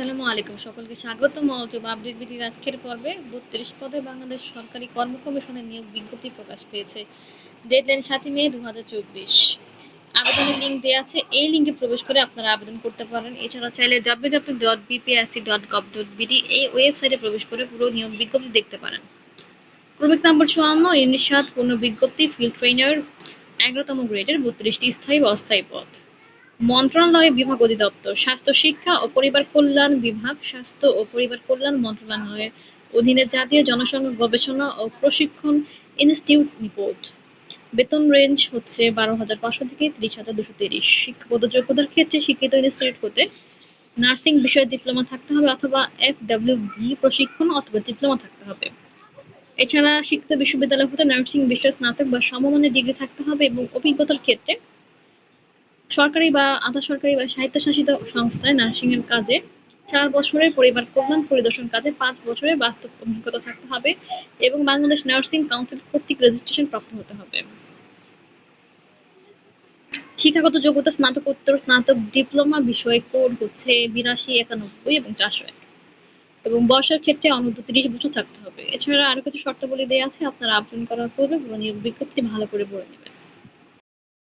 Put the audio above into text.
আসসালামু আলাইকুম। সকলকে স্বাগতম। অজব আপডেট বিটির আজকের পর্বে বত্রিশ পদে বাংলাদেশ সরকারি কর্ম কমিশনের নিয়োগ বিজ্ঞপ্তি প্রকাশ পেয়েছে। ডেডলাইন সাতই মে দু আবেদনের লিঙ্ক দেওয়া আছে। এই লিঙ্কে প্রবেশ করে আপনারা আবেদন করতে পারেন। এছাড়া চাইলে W W dot BPSC dot gov dot BD এই ওয়েবসাইটে প্রবেশ করে পুরো নিয়োগ বিজ্ঞপ্তি দেখতে পারেন। ক্রমিক নম্বর চুয়ান্ন ইউনিট সাত পূর্ণ বিজ্ঞপ্তি ফিল্ড ট্রেনার এগারোতম গ্রেডের বত্রিশটি স্থায়ী অস্থায়ী পদ। মন্ত্রণালয় বিভাগ অধিদপ্তর, স্বাস্থ্য, শিক্ষা ও পরিবার কল্যাণ বিভাগ, স্বাস্থ্য ও পরিবার কল্যাণ মন্ত্রণালয়ের অধীনে জাতীয় জনসংখ্যা গবেষণা ও প্রশিক্ষণ ইনস্টিটিউট নিপোর্ট। বেতন রেঞ্জ হচ্ছে বারো হাজার পাঁচশো থেকে তিরিশ হাজার দুশো তিরিশ। শিক্ষাগত যোগ্যতার ক্ষেত্রে শিক্ষিত ইনস্টিটিউট হতে নার্সিং বিষয়ে ডিপ্লোমা থাকতে হবে অথবা এফ ডাব্লিউ ভি প্রশিক্ষণ অথবা ডিপ্লোমা থাকতে হবে। এছাড়া শিক্ষিত বিশ্ববিদ্যালয় হতে নার্সিং বিষয়ে স্নাতক বা সমমানের ডিগ্রি থাকতে হবে এবং অভিজ্ঞতার ক্ষেত্রে সরকারি বা আধা সরকারি বা স্বায়ত্তশাসিত সংস্থায় নার্সিং এর কাজে চার বছরের পরিবার কল্যাণ পরিদর্শন কাজে পাঁচ বছরের বাস্তব অভিজ্ঞতা থাকতে হবে এবং বাংলাদেশ নার্সিং কাউন্সিল কর্তৃক রেজিস্ট্রেশন প্রাপ্ত হতে হবে। শিক্ষাগত যোগ্যতা, স্নাতকোত্তর, স্নাতক ডিপ্লোমা বিষয়ে কোড হচ্ছে বিরাশি, একানব্বই এবং চারশো এক। এবং বয়সের ক্ষেত্রে অনূর্ধ্ব তিরিশ বছর থাকতে হবে। এছাড়া আরও কিছু শর্তাবলী দেওয়া আছে, আপনারা আবেদন করার পূর্বে বিজ্ঞপ্তি ভালো করে পড়ে নেবেন।